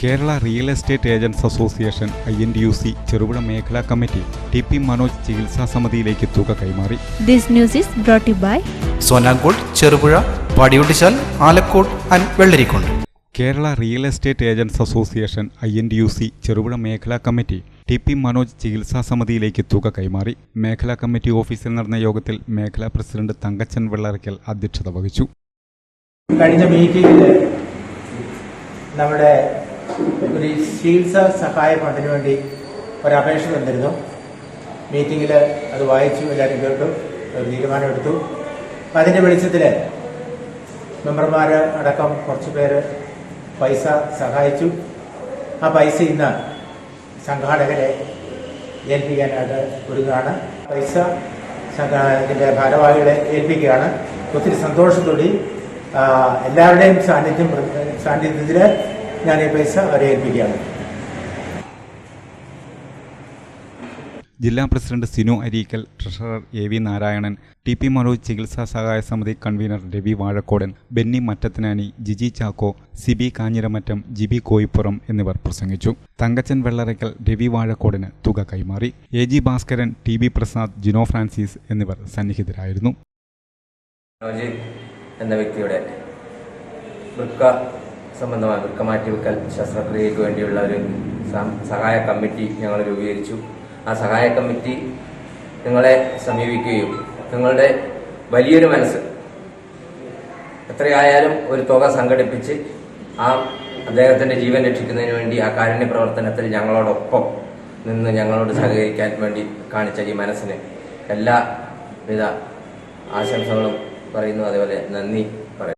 Kerala real estate agents association I N D U C Cherupuzha മേഖലാ committee T P Manoj ചികിത്സാ സമിതിയിലേക്ക് തുക കൈമാറി. This news is brought by Sonankode Cherupuzha Padiyotchal Alakode and Vellarikkundu. Kerala real estate agents association I N D U C Cherupuzha മേഖലാ committee T P Manoj ചികിത്സാ സമിതിയിലേക്ക് തുക കൈമാറി. മേഖലാ കമ്മിറ്റി ഓഫീസിൽ നടന്ന യോഗത്തിൽ മേഖലാ പ്രസിഡന്റ് തങ്കച്ചൻ വെള്ളറയ്ക്കൽ അധ്യക്ഷത വഹിച്ചു. കഴിഞ്ഞ മീറ്റിംഗിൽ നമ്മുടെ ഒരു ചികിത്സ സഹായ ഫണ്ടിന് വേണ്ടി ഒരു അപേക്ഷ തന്നിരുന്നു. മീറ്റിംഗിൽ അത് വായിച്ചു എല്ലാവരും കേട്ടു ഒരു തീരുമാനമെടുത്തു. അപ്പം അതിന്റെ വെളിച്ചത്തിൽ മെമ്പർമാർ അടക്കം കുറച്ച് പേര് പൈസ സഹായിച്ചു. ആ പൈസ ഇന്ന് സംഘാടകരെ ഏൽപ്പിക്കാനായിട്ട് ഒരുങ്ങുകയാണ് പൈസ സംഘാടകത്തിന്റെ ഭാരവാഹികളെ ഏൽപ്പിക്കുകയാണ്. ഒത്തിരി സന്തോഷത്തോടെ എല്ലാവരുടെയും സാന്നിധ്യം സാന്നിധ്യത്തിൽ ഞാൻ ഈ പൈസ അവരെ ഏൽപ്പിക്കുകയാണ് ജില്ലാ president Sinu Areekkal treasurer A V Narayanan T P Manoj ചികിത്സാ സഹായ സമിതി കൺവീനർ രവി വാഴക്കോടൻ ബെന്നി മറ്റത്തിനാനി ജിജി ചാക്കോ സിബി കാഞ്ഞിരമറ്റം ജിബി കോയിപ്പുറം എന്നിവർ പ്രസംഗിച്ചു. തങ്കച്ചൻ വെള്ളറയ്ക്കൽ രവി വാഴക്കോടിന് തുക കൈമാറി. A G Bhaskaran T B Prasad Gino Francis എന്നിവർ സന്നിഹിതരായിരുന്നു. എന്ന വ്യക്തിയുടെ വൃക്ക സംബന്ധമായ വൃക്കമാറ്റി മാറ്റിവെക്കൽ ശസ്ത്രക്രിയയ്ക്ക് വേണ്ടിയുള്ള ഒരു സഹായ കമ്മിറ്റി ഞങ്ങൾ രൂപീകരിച്ചു. ആ സഹായ കമ്മിറ്റി നിങ്ങളെ സമീപിക്കുകയും നിങ്ങളുടെ വലിയൊരു മനസ്സ് എത്രയായാലും ഒരു തുക സംഘടിപ്പിച്ച് ആ അദ്ദേഹത്തിന്റെ ജീവൻ രക്ഷിക്കുന്നതിന് വേണ്ടി ആ കാരുണ്യ പ്രവർത്തനത്തിൽ ഞങ്ങളോടൊപ്പം നിന്ന് ഞങ്ങളോട് സഹകരിക്കാൻ വേണ്ടി കാണിച്ച ഈ മനസ്സിന് എല്ലാവിധ ആശംസകളും പറയുന്നു. അതേപോലെ നന്ദി പറയുന്നു.